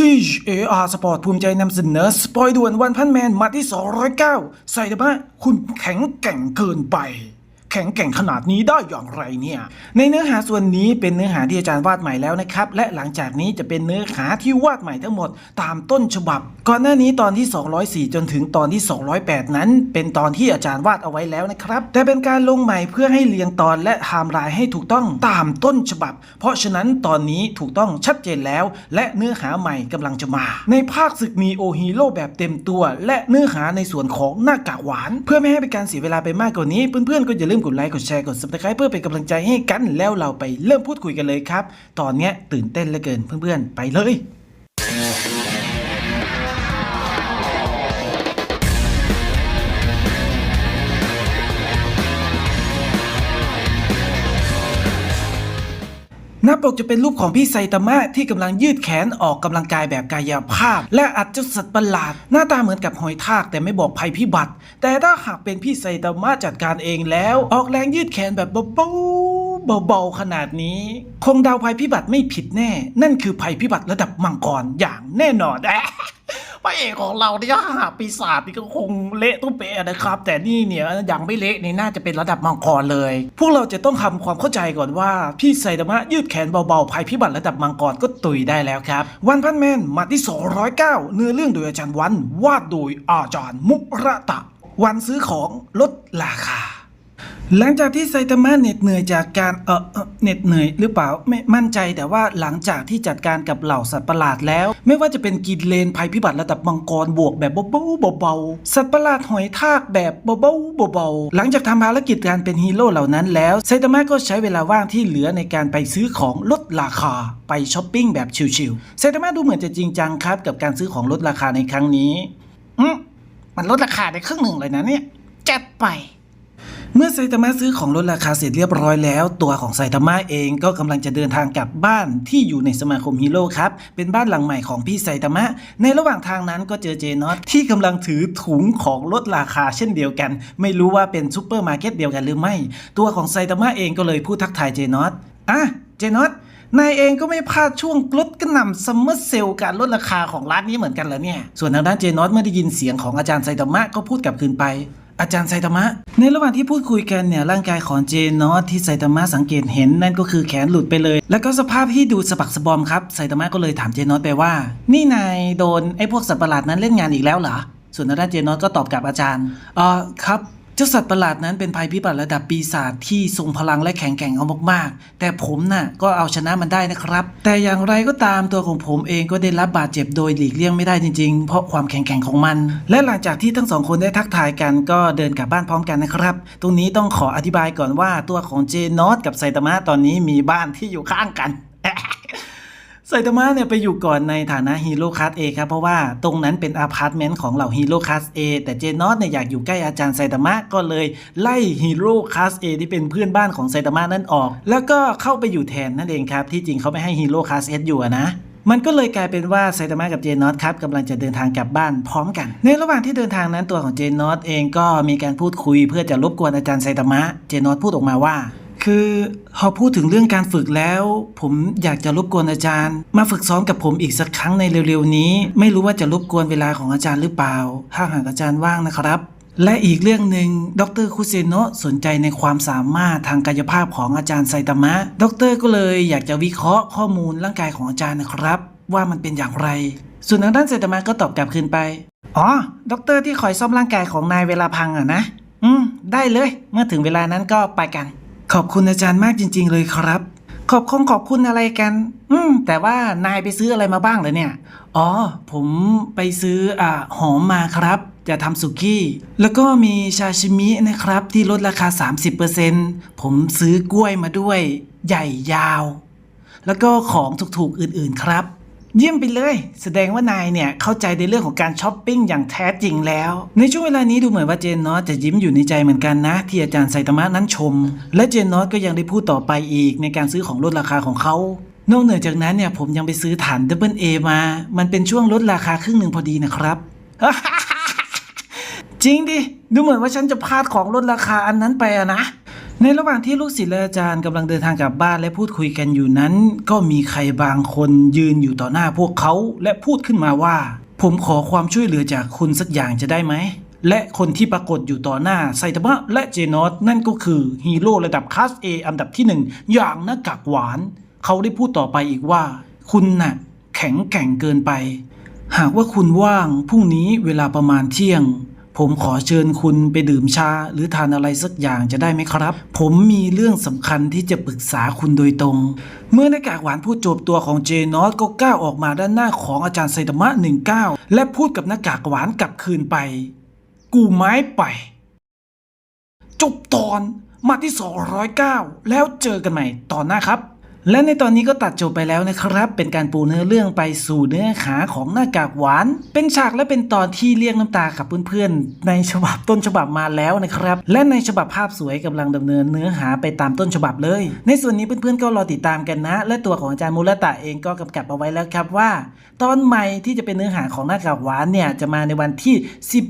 ที่ AR Sport ภูมิใจนำเสนอสปอยด่วนวันพันแมนมาที่ 209 ใส่ดมะคุณแข็งแกร่งเกินไป แข็งแกร่งขนาดนี้ได้อย่างไรเนี่ย ในเนื้อหาส่วนนี้เป็นเนื้อหาที่อาจารย์วาดใหม่แล้วนะครับ และหลังจากนี้จะเป็นเนื้อหาที่วาดใหม่ทั้งหมดตามต้นฉบับ ก่อนหน้านี้ตอนที่ 204 จนถึงตอนที่ 208 นั้น เป็นตอนที่อาจารย์วาดเอาไว้แล้วนะครับ แต่เป็นการลงใหม่เพื่อให้เรียงตอนและไทม์ไลน์ให้ถูกต้องตามต้นฉบับ เพราะฉะนั้นตอนนี้ถูกต้องชัดเจนแล้ว และเนื้อหาใหม่กำลังจะมา ในภาคศึกมีโอฮีโร่แบบเต็มตัว และเนื้อหาในส่วนของหน้ากากหวาน เพื่อไม่ให้เป็นการเสียเวลาไปมากกว่านี้เพื่อนๆก็อย่าลืมกดไลค์กดแชร์กด subscribe เพื่อเป็นกำลังใจให้กันแล้วเราไปเริ่มพูดคุยกันเลยครับ ตอนเนี้ยตื่นเต้นเหลือเกินเพื่อนๆ ไปเลย ปกจะเป็นรูปของพี่ไซตามะที่กำลังยืดแขนออกกำลังกายแบบกายภาพ และอัดเจ้าสัตว์ประหลาด หน้าตาเหมือนกับหอยทากแต่ไม่บอกภัยพิบัติ แต่ถ้าหากเป็นพี่ไซตามะจัดการเองแล้ว ออกแรงยืดแขนแบบเบาๆเบาๆขนาดนี้ คงดาวภัยพิบัติไม่ผิดแน่ นั่นคือภัยพิบัติระดับมังกรอย่างแน่นอน พระเอกของเราเนี่ยหาปีศาจนี่ก็คงเละตุ้มเปะนะครับ แต่นี่เนี่ยยังไม่เละนี่น่าจะเป็นระดับมังกรเลย พวกเราจะต้องทำความเข้าใจก่อนว่าพี่ไซดามะยืดแขนเบาๆภัยพิบัติระดับมังกรก็ตุยได้แล้วครับ วันพันแมนมาที่ 209 เนื้อเรื่องโดยอาจารย์วันวาดโดยอาจารย์มุระตะ วันซื้อของลดราคา หลังจากที่ไซตามะเหน็ดเหนื่อยจากการเออเหน็ดเหนื่อยหรือเปล่าไม่มั่นใจแต่ว่าหลังจากที่จัดการกับเหล่าสัตว์ประหลาดแล้ว ไม่ว่าจะเป็นกินเลนภัยพิบัติระดับมังกรบวกแบบเบาๆเบาๆสัตว์ประหลาดหอยทากแบบเบาๆเบาๆหลังจากทำภารกิจการเป็นฮีโร่เหล่านั้นแล้วไซตามะก็ใช้เวลาว่างที่เหลือในการไปซื้อของลดราคาไปช้อปปิ้งแบบชิลๆไซตามะดูเหมือนจะจริงจังครับ กับการซื้อของลดราคาในครั้งนี้อืมมันลดราคาได้ครึ่งหนึ่งเลยนะเนี่ยจัดไป เมื่อไซตามะซื้อของลดราคาเสร็จเรียบร้อยแล้ว ตัวของไซตามะเองก็กำลังจะเดินทางกลับบ้านที่อยู่ในสมาคมฮีโร่ครับ เป็นบ้านหลังใหม่ของพี่ไซตามะ ในระหว่างทางนั้นก็เจอเจนอตที่กำลังถือถุงของลดราคาเช่นเดียวกัน ไม่รู้ว่าเป็นซูเปอร์มาร์เก็ตเดียวกันหรือไม่ ตัวของไซตามะเองก็เลยพูดทักทายเจนอตอะเจนอตนายเองก็ไม่พลาดช่วงลดกระหน่ำซัมเมอร์เซลการลดราคาของร้านนี้เหมือนกันเหรอเนี่ย ส่วนทางด้านเจนอตเมื่อได้ยินเสียงของอาจารย์ไซตามะก็พูดกลับคืนไป อาจารย์ไซตามะ ในระหว่างที่พูดคุยกันเนี่ยร่างกายของเจนอตที่ไซตามะสังเกตเห็นนั่นก็คือแขนหลุดไปเลย แล้วก็สภาพที่ดูสะบักสะบอมครับไซตามะก็เลยถามเจนอตไปว่า นี่นายโดนไอ้พวกสัตว์ประหลาดนั้นเล่นงานอีกแล้วเหรอส่วนน้านเจนอตก็ตอบกลับอาจารย์อ๋อครับ เจ้าสัตว์ประหลาดนั้นเป็นภัยพิบัติระดับปีศาจที่ทรงพลังและแข็งแกร่งเอามากๆ แต่ผมน่ะก็เอาชนะมันได้นะครับ แต่อย่างไรก็ตามตัวของผมเองก็ได้รับบาดเจ็บโดยหลีกเลี่ยงไม่ได้จริงๆ เพราะความแข็งแกร่งของมัน และหลังจากที่ทั้งสองคนได้ทักทายกันก็เดินกลับบ้านพร้อมกันนะครับ ตรงนี้ต้องขออธิบายก่อนว่าตัวของเจนอตกับไซตามะตอนนี้มีบ้านที่อยู่ข้างกัน ไซตามะเนี่ยไปอยู่ก่อนในฐานะฮีโร่คัสเอครับเพราะว่าตรงนั้นเป็นอพาร์ตเมนต์ของเหล่าฮีโร่คัสเอแต่เจนอตเนี่ยอยากอยู่ใกล้อาจารย์ไซตามะก็เลยไล่ฮีโร่คัสเอที่เป็นเพื่อนบ้านของไซตามะนั่นออก แล้วก็เข้าไปอยู่แทนนั่นเองครับ ที่จริงเขาไม่ให้ฮีโร่คัสเออยู่นะมันก็เลยกลายเป็นว่าไซตามะกับเจนนอตครับกำลังจะเดินทางกลับบ้านพร้อมกัน ในระหว่างที่เดินทางนั้นตัวของเจนนอตเองก็มีการพูดคุยเพื่อจะรบกวนอาจารย์ไซตามะ เจนนอตพูดออกมาว่า คือพอพูดถึงเรื่องการฝึกแล้ว ผมอยากจะรบกวนอาจารย์ มาฝึกซ้อมกับผมอีกสักครั้งในเร็วๆนี้ ไม่รู้ว่าจะรบกวนเวลาของอาจารย์หรือเปล่า ถ้าหากอาจารย์ว่างนะครับ และอีกเรื่องหนึ่งดรคุเซโนะสนใจในความสามารถทางกายภาพของอาจารย์ไซตามะ ดรก็เลยอยากจะวิเคราะห์ข้อมูลร่างกายของอาจารย์นะครับ ว่ามันเป็นอย่างไร ส่วนทางด้านไซตามะก็ตอบกลับคืนไป อ๋อ ดรที่คอยซ่อมร่างกายของนายเวลาพังอะนะ อืม ได้เลย เมื่อถึงเวลานั้นก็ไปกัน ขอบคุณอาจารย์มากจริง ๆ เลยครับ ขอบคงขอบคุณอะไรกัน อืม แต่ว่านายไปซื้ออะไรมาบ้างเหรอเนี่ย อ๋อ ผมไปซื้ออ่าหอมมาครับ จะทำสุกี้ แล้วก็มีชาชิมินะครับ ที่ลดราคา 30%ผมซื้อกล้วยมาด้วย ใหญ่ยาว แล้วก็ของถูกๆอื่นๆครับ เยี่ยมไปเลย แสดงว่านายเนี่ยเข้าใจในเรื่องของการช้อปปิ้งอย่างแท้จริงแล้ว ในช่วงเวลานี้ดูเหมือนว่าเจนนอตจะยิ้มอยู่ในใจเหมือนกันนะ ที่อาจารย์ไซตามะนั้นชม และเจนนอตก็ยังได้พูดต่อไปอีกในการซื้อของลดราคาของเขานอกเหนือจากนั้นเนี่ยผมยังไปซื้อฐานดับเบิลเอมา มันเป็นช่วงลดราคาครึ่งหนึ่งพอดีนะครับจริงดิ ดูเหมือนว่าฉันจะพลาดของลดราคาอันนั้นไปอะนะ ในระหว่างที่ลูกศิษย์และอาจารย์กำลังเดินทางกลับบ้านและพูดคุยกันอยู่นั้น ก็มีใครบางคนยืนอยู่ต่อหน้าพวกเขา และพูดขึ้นมาว่า ผมขอความช่วยเหลือจากคุณสักอย่างจะได้ไหม และคนที่ปรากฏอยู่ต่อหน้าไซตามะและเจนอสนั่นก็คือฮีโร่ระดับคลาส A อันดับที่หนึ่งอย่างหน้ากากหวาน เขาได้พูดต่อไปอีกว่า คุณน่ะ แข็งแกร่งเกินไป หากว่าคุณว่างพรุ่งนี้เวลาประมาณเที่ยง ผมขอเชิญคุณไปดื่มชา หรือทานอะไรสักอย่างจะได้ไหมครับ ผมมีเรื่องสำคัญที่จะปรึกษาคุณโดยตรง เมื่อหน้ากากหวานพูดจบตัวของเจนอสก็ก้าวออกมาด้านหน้าของอาจารย์ไซตามะหนึ่งก้าและพูดกับหน้ากากหวานกลับคืนไป กูไม้ไป จบตอนมาที่ 209 แล้วเจอกันใหม่ตอนหน้าครับ และในตอนนี้ก็ตัดจบไปแล้วนะครับ เป็นการปูเนื้อเรื่องไปสู่เนื้อหาของหน้ากากหวาน เป็นฉากและเป็นตอนที่เรียกน้ำตากับเพื่อนๆ ในฉบับต้นฉบับมาแล้วนะครับ และในฉบับภาพสวยกำลังดำเนินเนื้อหาไปตามต้นฉบับเลย ในส่วนนี้เพื่อนๆก็รอติดตามกันนะ และตัวของอาจารย์มูลตะเองก็กำกับเอาไว้แล้วครับว่า ตอนใหม่ที่จะเป็นเนื้อหาของหน้ากากหวานเนี่ยจะมาในวันที่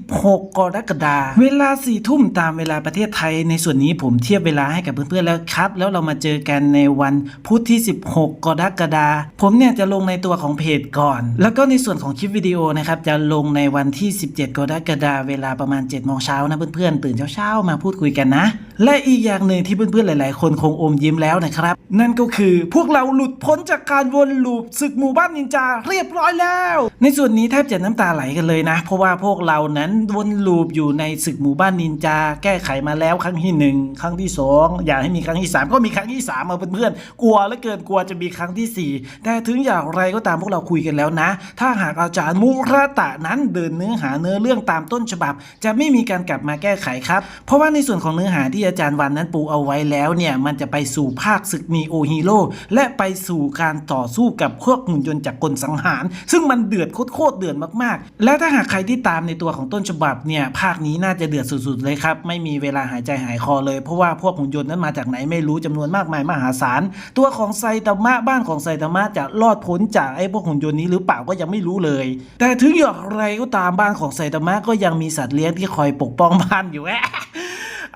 16 กรกฎาคมเวลา4ทุ่มตามเวลาประเทศไทย ในส่วนนี้ผมเทียบเวลาให้กับเพื่อนๆแล้วครับ แล้วเรามาเจอกันในวันพุธที่ 16 กรกฎาคมผมเนี่ยจะลงในตัวของเพจก่อน แล้วก็ในส่วนของคลิปวิดีโอนะครับจะลงในวันที่ 17 กรกฎาคมเวลาประมาณ7โมงเช้านะเพื่อนๆตื่นเช้าๆมาพูดคุยกันนะ และอีกอย่างหนึ่งที่เพื่อนๆหลาย ๆ คนคงอมยิ้มแล้วนะครับนั่นก็คือพวกเราหลุดพ้นจากการวนลูปศึกหมู่บ้านนินจาเรียบร้อยแล้ว ในส่วนนี้แทบจะน้ำตาไหลกันเลยนะ เพราะว่าพวกเรานั้นวนลูปอยู่ในศึกหมู่บ้านนินจา แก้ไขมาแล้วครั้งที่หนึ่งครั้งที่สองอยากให้มีครั้งที่สามก็มีครั้งที่สามมาเพื่อนๆกลัวเหลือเกินกลัวจะมีครั้งที่สี่แต่ถึงอย่างไรก็ตามพวกเราคุยกันแล้วนะ ถ้าหากอาจารย์มุระตะนั้นเดินเนื้อหาเนื้อเรื่องตามต้นฉบับ จะไม่มีการกลับมาแก้ไขครับ เพราะว่าในส่วนของเนื้อหาที่อาจารย์วันนั้นปูเอาไว้แล้วเนี่ยมันจะไปสู่ภาคศึกนีโอฮีโร่และไปสู่การต่อสู้กับพวกหุ่นยนต์จากกลสังหาร ซึ่งมันเดือดโคตรๆเดือดมากๆ และถ้าหากใครที่ตามในตัวของต้นฉบับเนี่ยภาคนี้น่าจะเดือดสุดๆเลยครับไม่มีเวลาหายใจหายคอเลย เพราะว่าพวกหุ่นยนต์นั้นมาจากไหนไม่รู้จำนวนมากมายมหาศาลตัวของไซตามะบ้านของไซตามะจะรอดพ้นจากไอ้พวกหุ่นยนต์นี้หรือเปล่าก็ยังไม่รู้เลย แต่ถึงอย่างไรก็ตามบ้านของไซตามะก็ยังมีสัตว์เลี้ยงที่คอยปกป้องบ้านอยู่แอะ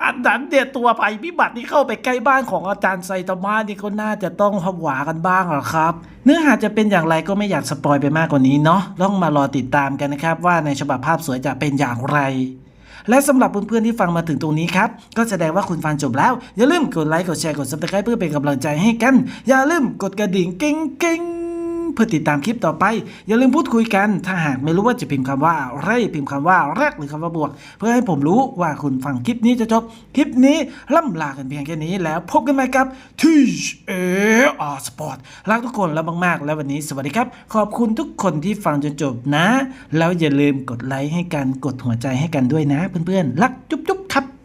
อันนั้นเนี่ยตัวภัยพิบัติที่เข้าไปใกล้บ้านของอาจารย์ไซตามะนี่ก็น่าจะต้องผวากันบ้างหรอครับ เนื้อหาจะเป็นอย่างไรก็ไม่อยากสปอยไปมากกว่านี้เนาะต้องมารอติดตามกันนะครับ ว่าในฉบับภาพสวยจะเป็นอย่างไร และสำหรับเพื่อนๆที่ฟังมาถึงตรงนี้ครับ ก็แสดงว่าคุณฟังจบแล้ว อย่าลืมกดไลค์กดแชร์กด subscribe เพื่อเป็นกำลังใจให้กัน อย่าลืมกดกระดิ่งกิ้งกิ้ง พื่อติดตามคลิปต่อไป อย่าลืมพูดคุยกัน ถ้าหากไม่รู้ว่าจะพิมพ์คำว่าอะไรพิมพ์คำว่าแรกหรือคำว่าบวก เพื่อให้ผมรู้ว่าคุณฟังคลิปนี้จะจบ คลิปนี้ล่ำลากันเพียงแค่นี้แล้วพบกันใหม่กับทีเออสปอร์ตรักทุกคนแล้วมากๆ แล้ววันนี้สวัสดีครับ ขอบคุณทุกคนที่ฟังจนจบนะ แล้วอย่าลืมกดไลค์ให้กันกดหัวใจให้กันด้วยนะ เพื่อนๆรักจุ๊บๆครับ